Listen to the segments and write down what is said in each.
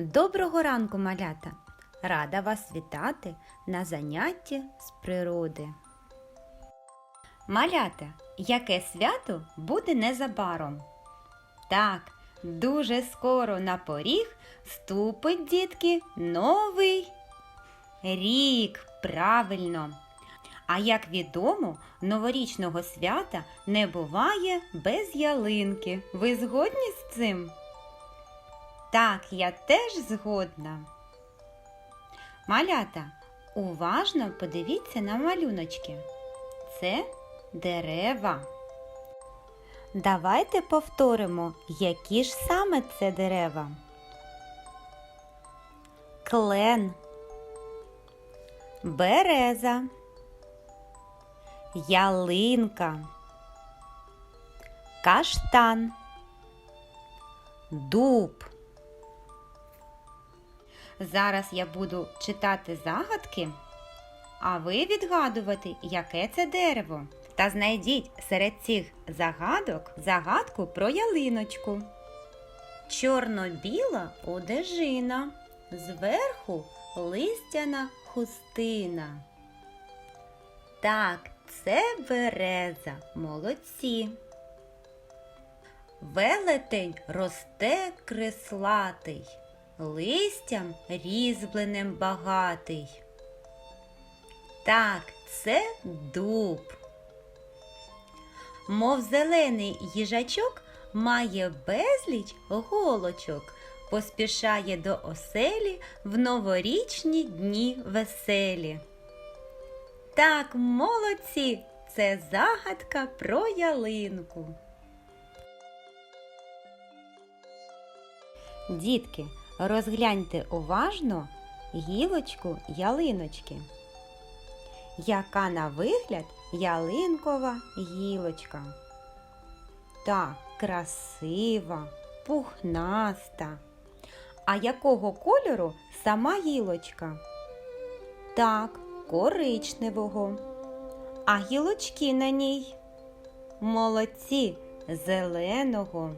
Доброго ранку, малята! Рада вас вітати на занятті з природи. Малята, яке свято буде незабаром? Так, дуже скоро на поріг ступить дітки новий рік. Правильно. А як відомо, новорічного свята не буває без ялинки. Ви згодні з цим? Так, я теж згодна. Малята, уважно подивіться на малюночки. Це дерева. Давайте повторимо, які ж саме це дерева. Клен, береза, ялинка, каштан, дуб. Зараз я буду читати загадки, а ви відгадувати, яке це дерево. Та знайдіть серед цих загадок загадку про ялиночку. Чорно-біла одежина, зверху листяна хустина. Так, це береза, молодці. Велетень росте креслатий, листям різьбленим багатий. Так, це дуб. Мов зелений їжачок має безліч голочок, поспішає до оселі в новорічні дні веселі. Так, молодці, це загадка про ялинку. Дітки, розгляньте уважно гілочку ялиночки. Яка на вигляд ялинкова гілочка? Так, красива, пухнаста. А якого кольору сама гілочка? Так, коричневого. А гілочки на ній? Молодці, зеленого.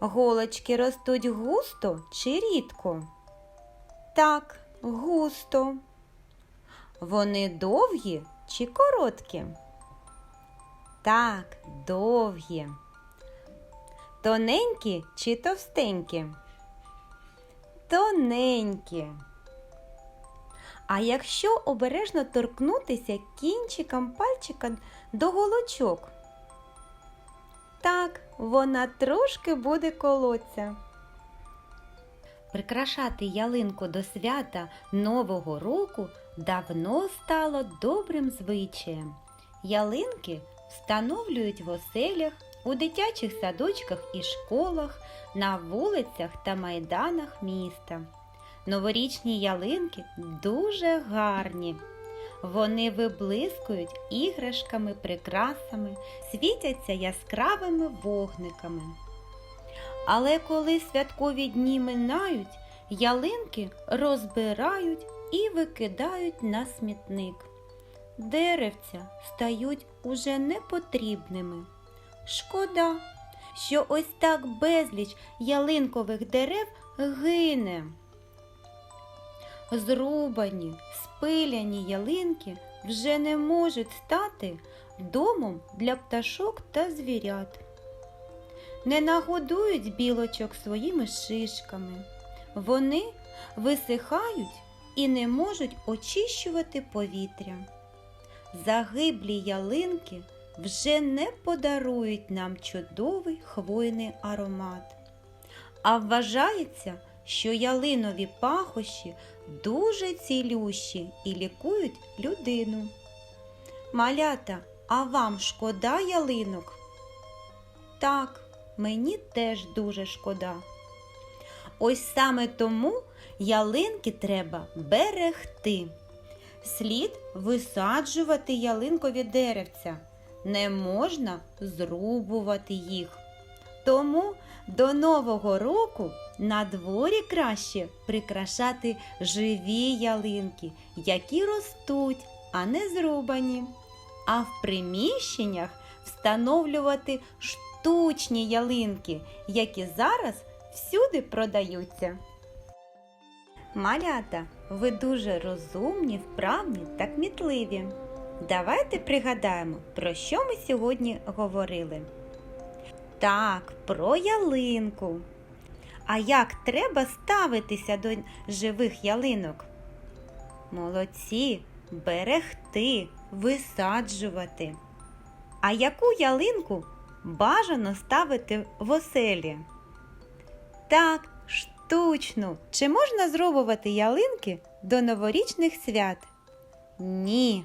Голочки ростуть густо чи рідко? Так, густо. Вони довгі чи короткі? Так, довгі. Тоненькі чи товстенькі? Тоненькі. А якщо обережно торкнутися кінчиком пальчика до голочок? Так, вона трошки буде колоться. Прикрашати ялинку до свята Нового року давно стало добрим звичаєм. Ялинки встановлюють в оселях, у дитячих садочках і школах, на вулицях та майданах міста. Новорічні ялинки дуже гарні. Вони виблискують іграшками, прикрасами, світяться яскравими вогниками. Але коли святкові дні минають, ялинки розбирають і викидають на смітник. Деревця стають уже непотрібними. Шкода, що ось так безліч ялинкових дерев гине. Зрубані, спиляні ялинки вже не можуть стати домом для пташок та звірят. Не нагодують білочок своїми шишками. Вони висихають і не можуть очищувати повітря. Загиблі ялинки вже не подарують нам чудовий хвойний аромат. А вважається, що ялинові пахощі дуже цілющі і лікують людину. Малята, а вам шкода ялинок? Так, мені теж дуже шкода. Ось саме тому ялинки треба берегти. Слід висаджувати ялинкові деревця, не можна зрубувати їх. Тому до Нового року на дворі краще прикрашати живі ялинки, які ростуть, а не зрубані. А в приміщеннях встановлювати штучні ялинки, які зараз всюди продаються. Малята, ви дуже розумні, вправні та кмітливі. Давайте пригадаємо, про що ми сьогодні говорили. Так, про ялинку. А як треба ставитися до живих ялинок? Молодці, берегти, висаджувати. А яку ялинку бажано ставити в оселі? Так, штучну. Чи можна зробувати ялинки до новорічних свят? Ні.